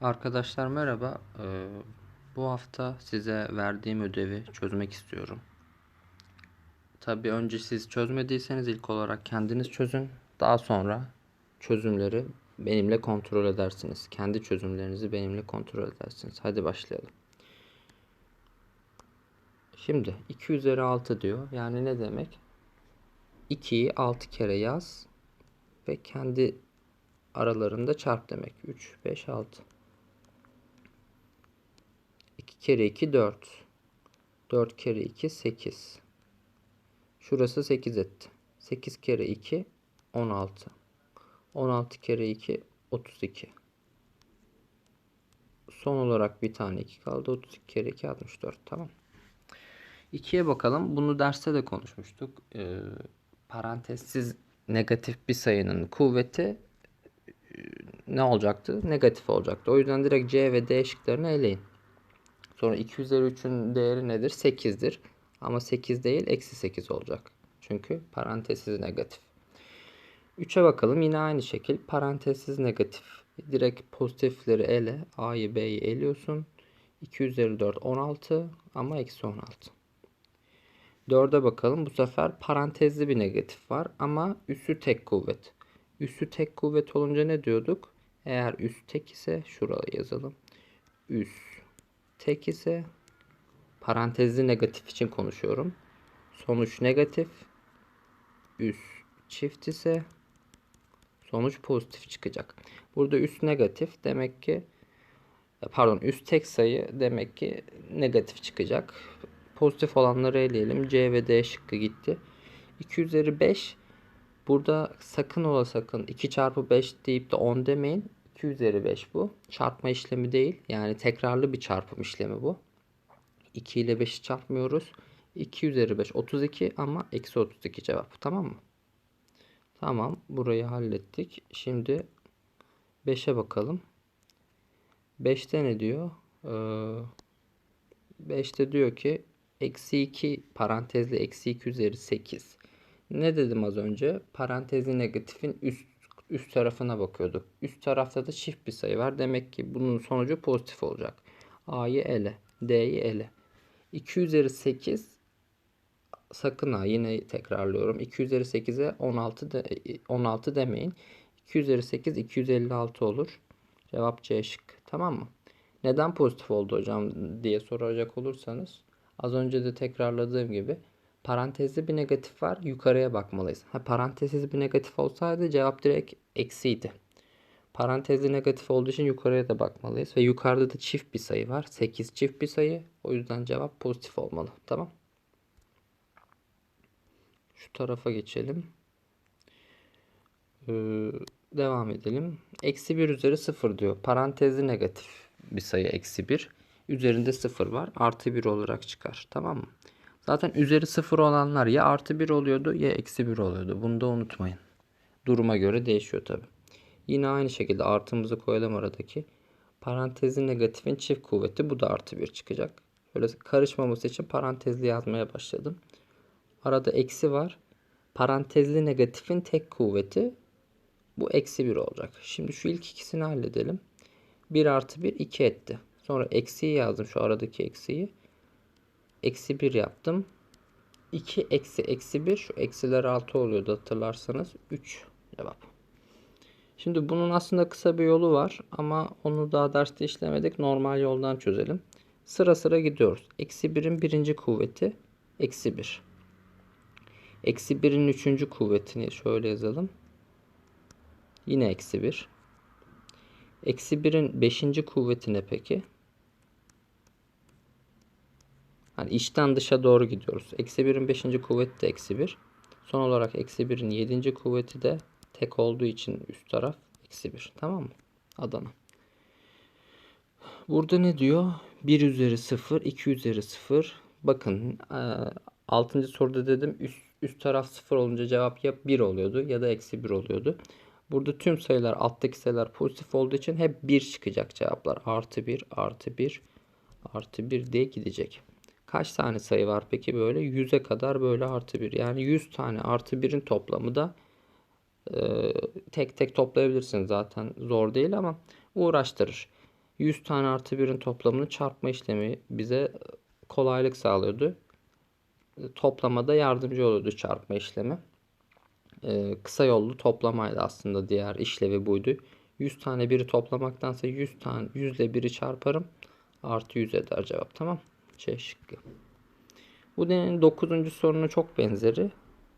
Arkadaşlar merhaba. Ee, bu hafta size verdiğim ödevi çözmek istiyorum. Tabii önce siz çözmediyseniz ilk olarak kendiniz çözün. Daha sonra çözümleri benimle kontrol edersiniz. Kendi çözümlerinizi benimle kontrol edersiniz. Hadi başlayalım. Şimdi 2 üzeri 6 diyor. Yani ne demek? 2'yi 6 kere yaz ve kendi aralarında çarp demek. 3, 5, 6. 2 kere 2 4. 4 kere 2 8. Şurası 8 etti. 8 kere 2 16. 16 kere 2 32. Son olarak bir tane 2 kaldı. 32 kere 2 64. Tamam. 2'ye bakalım. Bunu derste de konuşmuştuk. Ee, parantezsiz negatif bir sayının kuvveti e, ne olacaktı? Negatif olacaktı. O yüzden direkt C ve D şıklarını eleyin. Sonra 2 üzeri 3'ün değeri nedir? 8'dir. Ama 8 değil eksi 8 olacak. Çünkü parantezsiz negatif. 3'e bakalım. Yine aynı şekil parantezsiz negatif. Direkt pozitifleri ele. A'yı B'yi eliyorsun. 2 üzeri 4 16 ama eksi 16. 4'e bakalım. Bu sefer parantezli bir negatif var ama üssü tek kuvvet. Üssü tek kuvvet olunca ne diyorduk? Eğer üst tek ise şuraya yazalım. Üst tek ise parantezli negatif için konuşuyorum. Sonuç negatif. Üst çift ise sonuç pozitif çıkacak. Burada üst negatif demek ki pardon üst tek sayı demek ki negatif çıkacak. Pozitif olanları eleyelim. C ve D şıkkı gitti. 2 üzeri 5 burada sakın ola sakın 2 çarpı 5 deyip de 10 demeyin. 2 üzeri 5 bu. Çarpma işlemi değil. Yani tekrarlı bir çarpım işlemi bu. 2 ile 5'i çarpmıyoruz. 2 üzeri 5 32 ama eksi 32 cevap. Tamam mı? Tamam. Burayı hallettik. Şimdi 5'e bakalım. 5'te ne diyor? Ee, 5'te diyor ki eksi 2 parantezli eksi 2 üzeri 8. Ne dedim az önce? Parantezli negatifin üst üst tarafına bakıyorduk. Üst tarafta da çift bir sayı var. Demek ki bunun sonucu pozitif olacak. A'yı ele. D'yi ele. 2 üzeri 8 sakın ha yine tekrarlıyorum. 2 üzeri 8'e 16 de, 16 demeyin. 2 üzeri 8 256 olur. Cevap C şık. Tamam mı? Neden pozitif oldu hocam diye soracak olursanız az önce de tekrarladığım gibi parantezli bir negatif var. Yukarıya bakmalıyız. Ha, parantezsiz bir negatif olsaydı cevap direkt eksiydi. Parantezli negatif olduğu için yukarıya da bakmalıyız. Ve yukarıda da çift bir sayı var. 8 çift bir sayı. O yüzden cevap pozitif olmalı. Tamam. Şu tarafa geçelim. Ee, devam edelim. Eksi 1 üzeri 0 diyor. Parantezli negatif bir sayı eksi 1. Üzerinde 0 var. Artı 1 olarak çıkar. Tamam mı? Zaten üzeri 0 olanlar ya artı 1 oluyordu ya eksi 1 oluyordu. Bunu da unutmayın. Duruma göre değişiyor tabi. Yine aynı şekilde artımızı koyalım aradaki. Parantezli negatifin çift kuvveti bu da artı 1 çıkacak. Böyle karışmaması için parantezli yazmaya başladım. Arada eksi var. Parantezli negatifin tek kuvveti bu eksi 1 olacak. Şimdi şu ilk ikisini halledelim. 1 artı 1 2 etti. Sonra eksiyi yazdım şu aradaki eksiyi. Eksi 1 yaptım. 2 eksi eksi 1 şu eksiler 6 oluyordu hatırlarsanız 3 cevap. Şimdi bunun aslında kısa bir yolu var ama onu daha derste işlemedik. Normal yoldan çözelim. Sıra sıra gidiyoruz. Eksi 1'in birinci kuvveti eksi 1. Eksi 1'in üçüncü kuvvetini şöyle yazalım. Yine eksi 1. Eksi 1'in beşinci kuvveti ne peki? Hani içten dışa doğru gidiyoruz. Eksi 1'in 5. kuvveti de eksi 1. Son olarak eksi 1'in 7. kuvveti de tek olduğu için üst taraf eksi 1. Tamam mı? Adana. Burada ne diyor? 1 üzeri 0, 2 üzeri 0. Bakın 6. soruda dedim üst, üst taraf 0 olunca cevap ya 1 oluyordu ya da eksi 1 oluyordu. Burada tüm sayılar alttaki sayılar pozitif olduğu için hep 1 çıkacak cevaplar. Artı 1, artı 1, artı 1 diye gidecek. Kaç tane sayı var peki böyle? 100'e kadar böyle artı 1. Yani 100 tane artı 1'in toplamı da e, tek tek toplayabilirsiniz zaten zor değil ama uğraştırır. 100 tane artı 1'in toplamını çarpma işlemi bize kolaylık sağlıyordu. Toplamada yardımcı oluyordu çarpma işlemi. Ee, kısa yollu toplamaydı aslında diğer işlevi buydu. 100 tane biri toplamaktansa 100 tane 100 ile biri çarparım. Artı 100 eder cevap tamam. C şıkkı. Bu deneyin 9. soruna çok benzeri.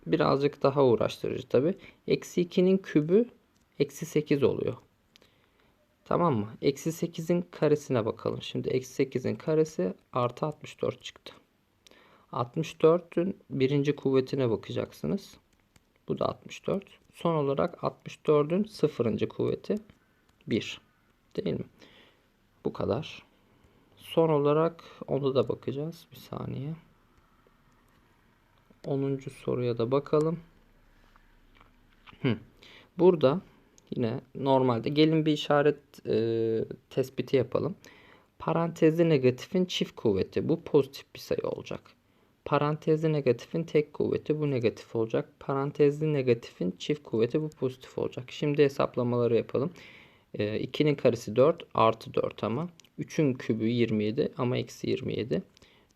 Birazcık daha uğraştırıcı tabi. Eksi 2'nin kübü eksi 8 oluyor. Tamam mı? Eksi 8'in karesine bakalım. Şimdi eksi 8'in karesi artı 64 çıktı. 64'ün birinci kuvvetine bakacaksınız. Bu da 64. Son olarak 64'ün sıfırıncı kuvveti 1. Değil mi? Bu kadar. Son olarak onu da bakacağız. Bir saniye. 10. soruya da bakalım. Burada yine normalde gelin bir işaret e, tespiti yapalım. Parantezli negatifin çift kuvveti. Bu pozitif bir sayı olacak. Parantezli negatifin tek kuvveti bu negatif olacak. Parantezli negatifin çift kuvveti bu pozitif olacak. Şimdi hesaplamaları yapalım. E, 2'nin karesi 4 artı 4 ama. 3'ün kübü 27 ama eksi 27.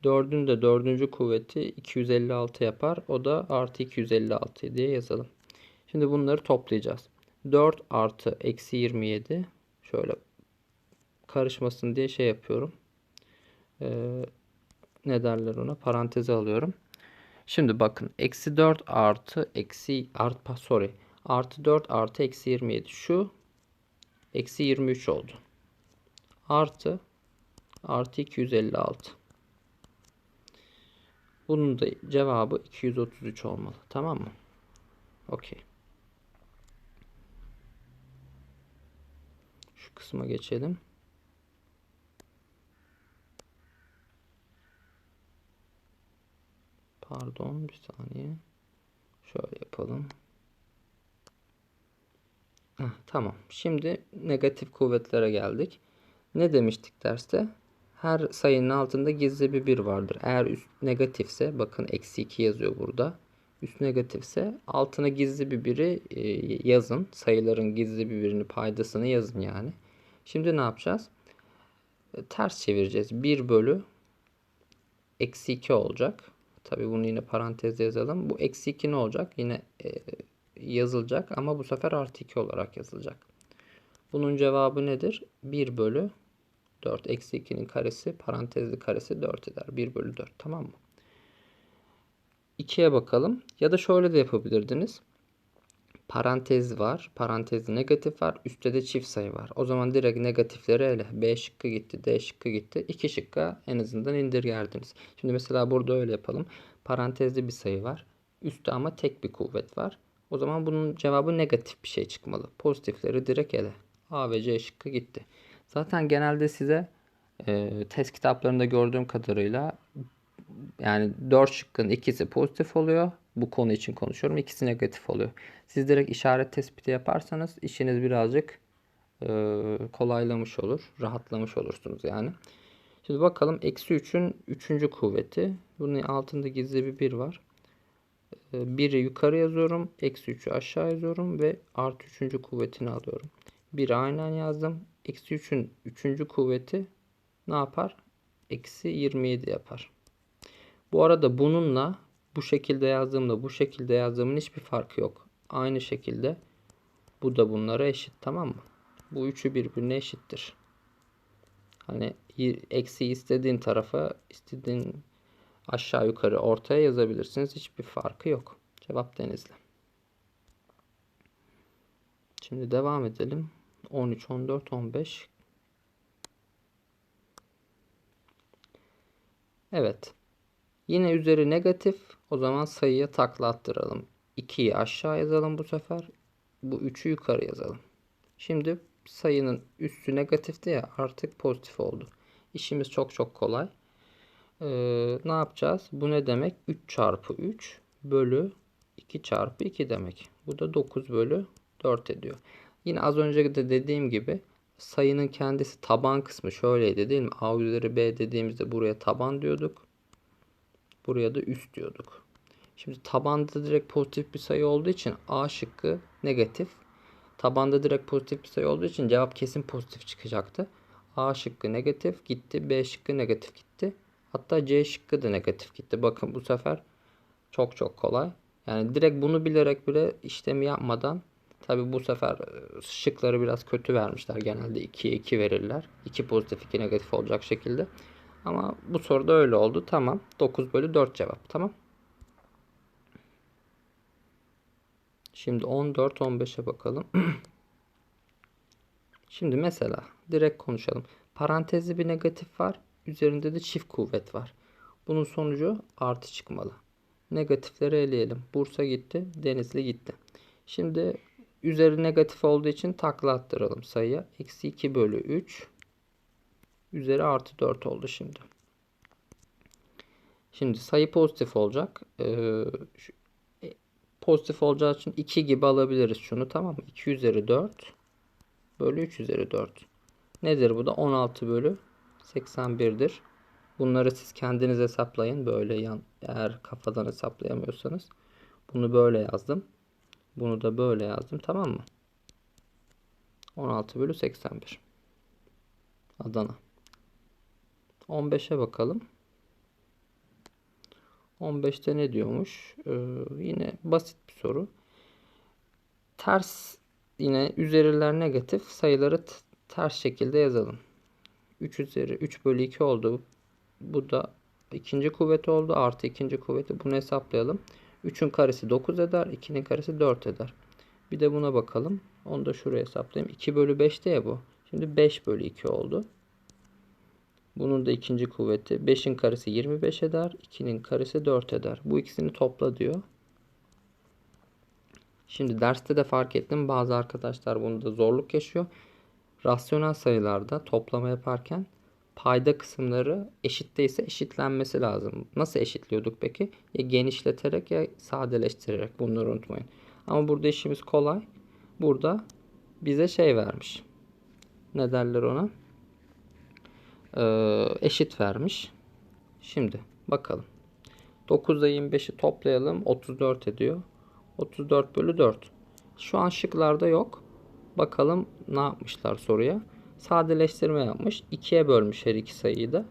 4'ün de dördüncü kuvveti 256 yapar. O da artı 256 diye yazalım. Şimdi bunları toplayacağız. 4 artı eksi 27 şöyle karışmasın diye şey yapıyorum. Ee, ne derler ona? Paranteze alıyorum. Şimdi bakın. Eksi 4 artı eksi art sorry. Artı 4 artı eksi 27. Şu eksi 23 oldu. Artı artı 256. Bunun da cevabı 233 olmalı. Tamam mı? Okey. Şu kısma geçelim. Pardon bir saniye. Şöyle yapalım. Heh, tamam. Şimdi negatif kuvvetlere geldik. Ne demiştik derste? Her sayının altında gizli bir 1 vardır. Eğer üst negatifse bakın eksi 2 yazıyor burada. Üst negatifse altına gizli bir biri e, yazın. Sayıların gizli bir birini paydasını yazın yani. Şimdi ne yapacağız? E, ters çevireceğiz. 1 bölü eksi 2 olacak. Tabi bunu yine parantezde yazalım. Bu eksi 2 ne olacak? Yine e, yazılacak ama bu sefer artı 2 olarak yazılacak. Bunun cevabı nedir? 1 bölü 4 eksi 2'nin karesi parantezli karesi 4 eder. 1 bölü 4 tamam mı? 2'ye bakalım. Ya da şöyle de yapabilirdiniz. Parantez var. Parantezli negatif var. Üstte de çift sayı var. O zaman direkt negatifleri ele. B şıkkı gitti. D şıkkı gitti. 2 şıkka en azından indirgerdiniz. Şimdi mesela burada öyle yapalım. Parantezli bir sayı var. Üstte ama tek bir kuvvet var. O zaman bunun cevabı negatif bir şey çıkmalı. Pozitifleri direkt ele. A ve C şıkkı gitti. Zaten genelde size e, test kitaplarında gördüğüm kadarıyla yani 4 şıkkın ikisi pozitif oluyor. Bu konu için konuşuyorum. İkisi negatif oluyor. Siz direkt işaret tespiti yaparsanız işiniz birazcık e, kolaylamış olur. Rahatlamış olursunuz yani. Şimdi bakalım. Eksi 3'ün 3. kuvveti. Bunun altında gizli bir 1 var. 1'i yukarı yazıyorum. Eksi 3'ü aşağı yazıyorum. Ve artı 3. kuvvetini alıyorum. 1'i aynen yazdım. Eksi 3'ün 3. kuvveti ne yapar? Eksi 27 yapar. Bu arada bununla bu şekilde yazdığımda bu şekilde yazdığımın hiçbir farkı yok. Aynı şekilde bu da bunlara eşit tamam mı? Bu üçü birbirine eşittir. Hani eksi istediğin tarafa istediğin aşağı yukarı ortaya yazabilirsiniz. Hiçbir farkı yok. Cevap denizli. Şimdi devam edelim. 13, 14, 15. Evet. Yine üzeri negatif. O zaman sayıya takla attıralım. 2'yi aşağı yazalım bu sefer. Bu 3'ü yukarı yazalım. Şimdi sayının üstü negatifti ya artık pozitif oldu. İşimiz çok çok kolay. Ee, ne yapacağız? Bu ne demek? 3 çarpı 3 bölü 2 çarpı 2 demek. Bu da 9 bölü 4 ediyor. Yine az önce de dediğim gibi sayının kendisi taban kısmı şöyleydi değil mi? A üzeri B dediğimizde buraya taban diyorduk. Buraya da üst diyorduk. Şimdi tabanda direkt pozitif bir sayı olduğu için A şıkkı negatif. Tabanda direkt pozitif bir sayı olduğu için cevap kesin pozitif çıkacaktı. A şıkkı negatif gitti. B şıkkı negatif gitti. Hatta C şıkkı da negatif gitti. Bakın bu sefer çok çok kolay. Yani direkt bunu bilerek bile işlemi yapmadan tabi bu sefer e, şıkları biraz kötü vermişler. Genelde 2'ye 2 verirler. 2 pozitif 2 negatif olacak şekilde. Ama bu soruda öyle oldu. Tamam. 9 bölü 4 cevap. Tamam. Şimdi 14 15'e bakalım. Şimdi mesela direkt konuşalım. Parantezli bir negatif var. Üzerinde de çift kuvvet var. Bunun sonucu artı çıkmalı. Negatifleri eleyelim. Bursa gitti. Denizli gitti. Şimdi üzeri negatif olduğu için takla attıralım sayıya. Eksi 2 bölü 3. Üzeri artı 4 oldu şimdi. Şimdi sayı pozitif olacak. Ee, şu, e, pozitif olacağı için 2 gibi alabiliriz şunu tamam mı? 2 üzeri 4 bölü 3 üzeri 4. Nedir bu da? 16 bölü 81'dir. Bunları siz kendiniz hesaplayın. Böyle yan, eğer kafadan hesaplayamıyorsanız. Bunu böyle yazdım. Bunu da böyle yazdım. Tamam mı? 16 bölü 81. Adana. 15'e bakalım. 15'te ne diyormuş? Ee, yine basit bir soru. Ters yine üzeriler negatif sayıları ters şekilde yazalım. 3 üzeri 3 bölü 2 oldu. Bu da ikinci kuvveti oldu. Artı ikinci kuvveti. Bunu hesaplayalım. 3'ün karesi 9 eder. 2'nin karesi 4 eder. Bir de buna bakalım. Onu da şuraya hesaplayayım. 2 bölü 5'te ya bu. Şimdi 5 bölü 2 oldu. Bunun da ikinci kuvveti. 5'in karesi 25 eder. 2'nin karesi 4 eder. Bu ikisini topla diyor. Şimdi derste de fark ettim. Bazı arkadaşlar bunda zorluk yaşıyor. Rasyonel sayılarda toplama yaparken payda kısımları eşitteyse eşitlenmesi lazım. Nasıl eşitliyorduk peki? Ya genişleterek ya sadeleştirerek. Bunları unutmayın. Ama burada işimiz kolay. Burada bize şey vermiş. Ne derler ona? Ee, eşit vermiş. Şimdi bakalım. 9'da 25'i toplayalım. 34 ediyor. 34 bölü 4. Şu an şıklarda yok. Bakalım ne yapmışlar soruya. Sadeleştirme yapmış. 2'ye bölmüş her iki sayıyı da.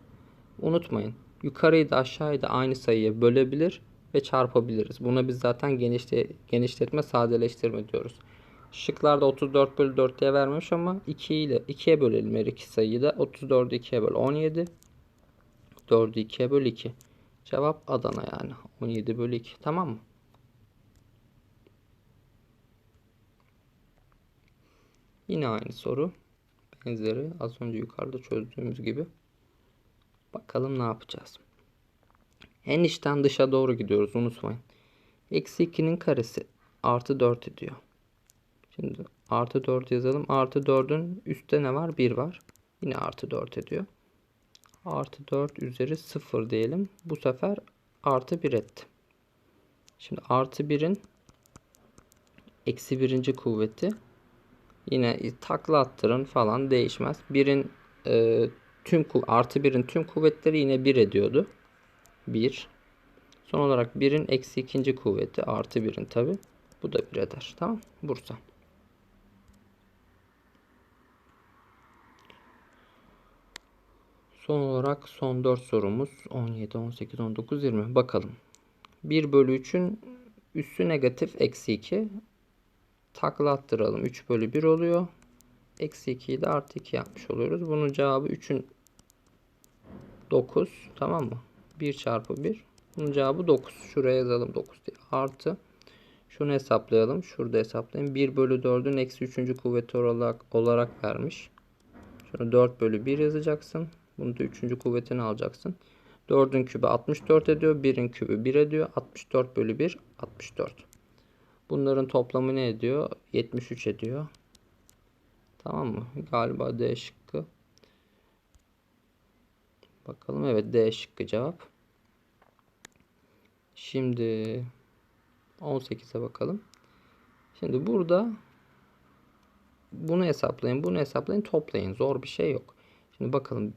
Unutmayın. Yukarıyı da aşağıyı da aynı sayıya bölebilir ve çarpabiliriz. Buna biz zaten genişle, genişletme sadeleştirme diyoruz. Şıklarda 34 bölü 4 diye vermemiş ama 2 ile 2'ye bölelim her iki sayıyı da. 34'ü 2'ye böl 17. 4'ü 2'ye böl 2. Cevap Adana yani. 17 bölü 2. Tamam mı? Yine aynı soru. Benzeri az önce yukarıda çözdüğümüz gibi. Bakalım ne yapacağız. En içten dışa doğru gidiyoruz unutmayın. Eksi 2'nin karesi artı 4 ediyor. Şimdi artı 4 yazalım. Artı 4'ün üstte ne var? 1 var. Yine artı 4 ediyor. Artı 4 üzeri 0 diyelim. Bu sefer artı 1 etti. Şimdi artı 1'in eksi birinci kuvveti Yine takla attırın falan değişmez. Birin e, tüm artı birin tüm kuvvetleri yine 1 ediyordu. 1. Son olarak birin eksi ikinci kuvveti artı birin tabi. Bu da 1 eder. Tamam. Bursa. Son olarak son 4 sorumuz 17, 18, 19, 20. Bakalım. 1 bölü 3'ün üssü negatif eksi 2 takla attıralım. 3 bölü 1 oluyor. Eksi 2'yi de artı 2 yapmış oluyoruz. Bunun cevabı 3'ün 9. Tamam mı? 1 çarpı 1. Bunun cevabı 9. Şuraya yazalım 9 diye. Artı. Şunu hesaplayalım. Şurada hesaplayayım. 1 bölü 4'ün eksi 3. kuvveti olarak, olarak vermiş. Şunu 4 bölü 1 yazacaksın. Bunu da 3. kuvvetini alacaksın. 4'ün kübü 64 ediyor. 1'in kübü 1 ediyor. 64 bölü 1 64. Bunların toplamı ne ediyor? 73 ediyor. Tamam mı? Galiba D şıkkı. Bakalım. Evet D şıkkı cevap. Şimdi 18'e bakalım. Şimdi burada bunu hesaplayın, bunu hesaplayın, toplayın. Zor bir şey yok. Şimdi bakalım.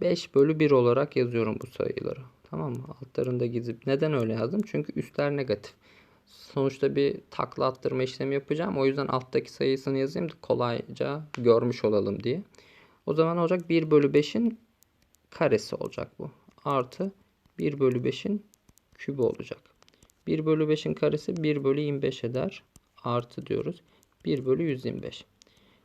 5 bölü 1 olarak yazıyorum bu sayıları. Tamam mı? Altlarında gizip. Neden öyle yazdım? Çünkü üstler negatif sonuçta bir takla attırma işlemi yapacağım. O yüzden alttaki sayısını yazayım da kolayca görmüş olalım diye. O zaman olacak? 1 bölü 5'in karesi olacak bu. Artı 1 bölü 5'in kübü olacak. 1 bölü 5'in karesi 1 bölü 25 eder. Artı diyoruz. 1 bölü 125.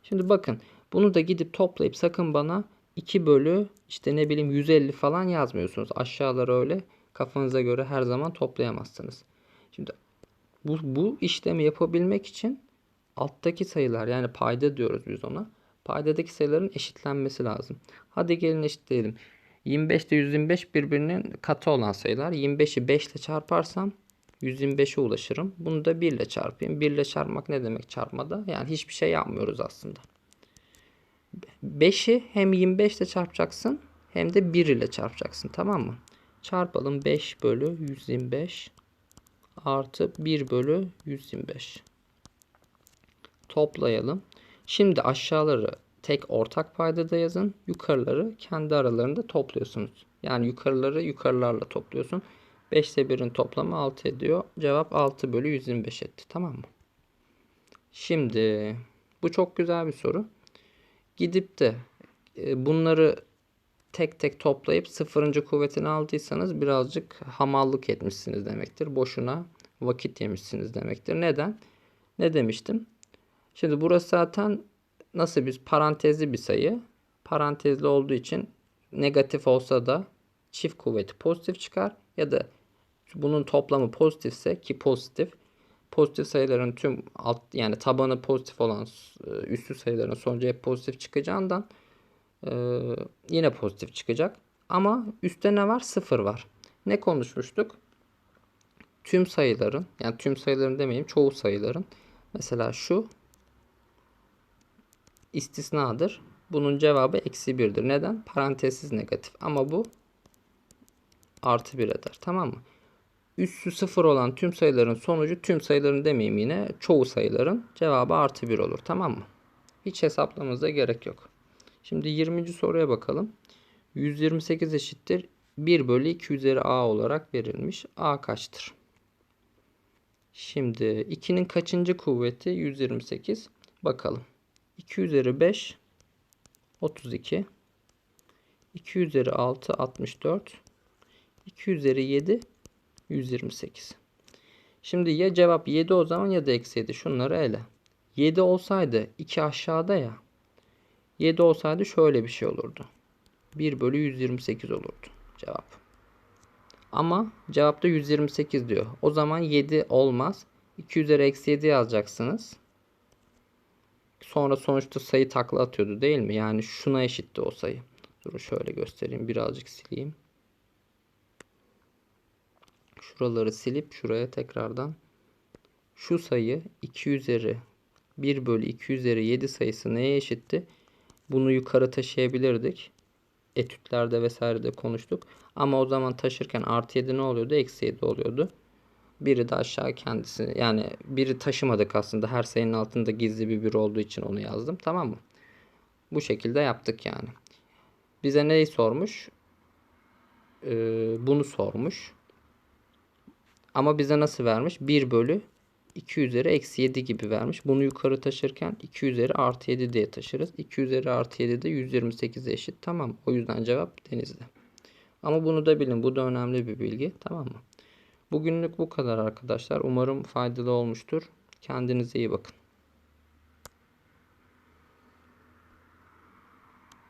Şimdi bakın bunu da gidip toplayıp sakın bana 2 bölü işte ne bileyim 150 falan yazmıyorsunuz. Aşağılara öyle kafanıza göre her zaman toplayamazsınız. Şimdi bu, bu işlemi yapabilmek için alttaki sayılar yani payda diyoruz biz ona. Paydadaki sayıların eşitlenmesi lazım. Hadi gelin eşitleyelim. 25 ile 125 birbirinin katı olan sayılar. 25'i 5 ile çarparsam 125'e ulaşırım. Bunu da 1 ile çarpayım. 1 ile çarpmak ne demek çarpmada? Yani hiçbir şey yapmıyoruz aslında. 5'i hem 25 ile çarpacaksın hem de 1 ile çarpacaksın. Tamam mı? Çarpalım 5 bölü 125 artı 1 bölü 125. Toplayalım. Şimdi aşağıları tek ortak paydada yazın. Yukarıları kendi aralarında topluyorsunuz. Yani yukarıları yukarılarla topluyorsun. 5 ile 1'in toplamı 6 ediyor. Cevap 6 bölü 125 etti. Tamam mı? Şimdi bu çok güzel bir soru. Gidip de e, bunları tek tek toplayıp sıfırıncı kuvvetini aldıysanız birazcık hamallık etmişsiniz demektir. Boşuna vakit yemişsiniz demektir. Neden? Ne demiştim? Şimdi burası zaten nasıl bir parantezli bir sayı. Parantezli olduğu için negatif olsa da çift kuvveti pozitif çıkar ya da bunun toplamı pozitifse ki pozitif pozitif sayıların tüm alt yani tabanı pozitif olan e, üstü sayıların sonucu hep pozitif çıkacağından e, yine pozitif çıkacak. Ama üstte ne var? Sıfır var. Ne konuşmuştuk? Tüm sayıların yani tüm sayıların demeyeyim çoğu sayıların mesela şu istisnadır. Bunun cevabı eksi birdir. Neden? Parantezsiz negatif. Ama bu artı bir eder. Tamam mı? Üssü sıfır olan tüm sayıların sonucu tüm sayıların demeyeyim yine çoğu sayıların cevabı artı bir olur. Tamam mı? Hiç hesaplamamıza gerek yok. Şimdi 20. soruya bakalım. 128 eşittir 1 bölü 2 üzeri a olarak verilmiş. a kaçtır? Şimdi 2'nin kaçıncı kuvveti 128? Bakalım. 2 üzeri 5 32 2 üzeri 6 64 2 üzeri 7 128 Şimdi ya cevap 7 o zaman ya da eksi 7 şunları ele 7 olsaydı 2 aşağıda ya 7 olsaydı şöyle bir şey olurdu 1 bölü 128 olurdu cevap ama cevapta 128 diyor o zaman 7 olmaz 2 üzeri eksi 7 yazacaksınız Sonra sonuçta sayı takla atıyordu değil mi? Yani şuna eşitti o sayı. Dur şöyle göstereyim. Birazcık sileyim. Şuraları silip şuraya tekrardan şu sayı 2 üzeri 1 bölü 2 üzeri 7 sayısı neye eşitti? Bunu yukarı taşıyabilirdik. Etütlerde vesairede konuştuk. Ama o zaman taşırken artı 7 ne oluyordu? Eksi 7 oluyordu. Biri de aşağı kendisi. Yani biri taşımadık aslında. Her sayının altında gizli bir bir olduğu için onu yazdım. Tamam mı? Bu şekilde yaptık yani. Bize neyi sormuş? Ee, bunu sormuş. Ama bize nasıl vermiş? 1 bölü 2 üzeri eksi 7 gibi vermiş. Bunu yukarı taşırken 2 üzeri artı 7 diye taşırız. 2 üzeri artı 7 de 128 eşit. Tamam. O yüzden cevap denizde. Ama bunu da bilin. Bu da önemli bir bilgi. Tamam mı? Bugünlük bu kadar arkadaşlar. Umarım faydalı olmuştur. Kendinize iyi bakın.